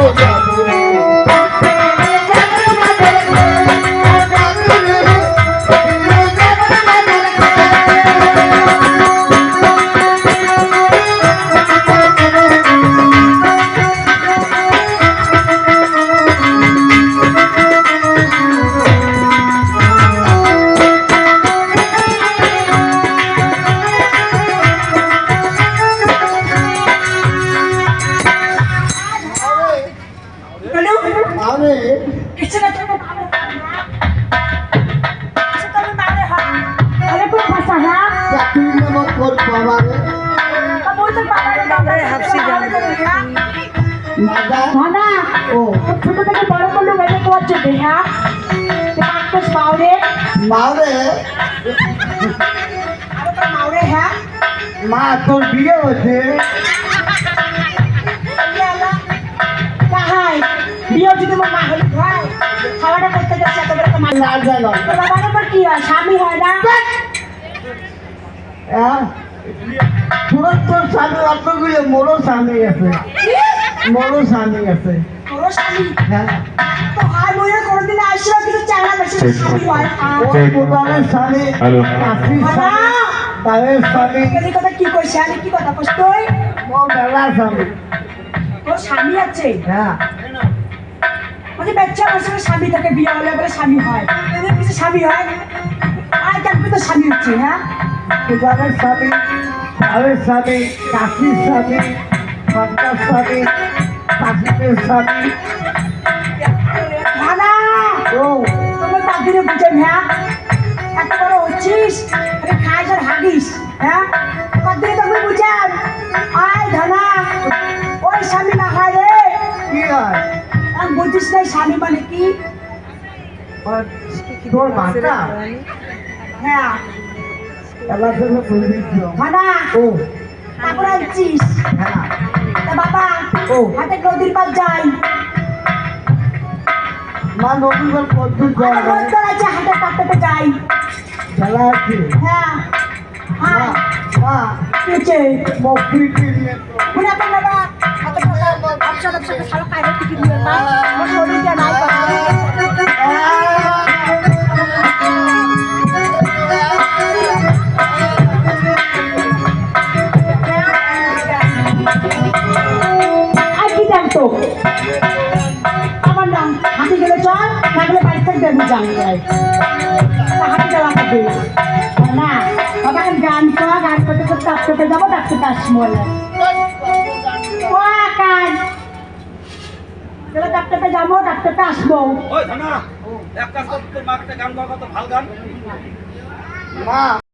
আমি কিছু না জানে মাদা ভানা ও। ছোট থেকে বড় করল বেঁধে তোমার চোখে হ্যাঁ? মাউরে। মাউরে? হ্যাঁ? মা তোর বিয়ে হচ্ছে বিয়ে যদি আমার বাবার উপর কি হয় স্বামী হয় না হ্যাঁ তোর স্বামী অতগুলো মোরও স্বামী আছে মোরও স্বামী আছে তোর কি কইছে আমি কি কথা কইছ তোর স্বামী আছে। হ্যাঁ। মানে বাচ্চা বছরের স্বামী তাকে বিয়ে হলে বলে স্বামী হয়। এদের কিছু স্বামী হয়? আর কেন তো স্বামী হচ্ছে হ্যাঁ? স্বামী তাদের স্বামী কাশির স্বামী স্বামী কাশিদের স্বামী ভানা ও। তোমার বাদিরে বুঝেন হ্যাঁ? এত বড় হচ্ছিস আরে খাইস আর হাগিস হ্যাঁ? বুঝেন? আয় ধনা ওই স্বামী না হয় রে। কি হয়? বুঝিস না এই স্বামী মানে কি তোর মাতা? হ্যাঁ। এবার থেকে বলবি ও। তারপরে হ্যাঁ। তা বাবা ও। হাতে নদীর পার যাই। মা নদীর পদ্ধতি হাতে বন্ধ আছে হাতে কাটতে যাই। খেলা আছে? হ্যাঁ। হ্যাঁ। মা কেছে মফি কিনে পুরা তো থেকে দেবো যাওয়া হবে না বাবা গান কর গান করতে করতে ডাক্তারতে যাব আসব কাজ ডাক্তারতে যাব ডাক্তারতে আসব। এক কাজ করতে মাকে গান গাওয়া কত ভালো গান। মা।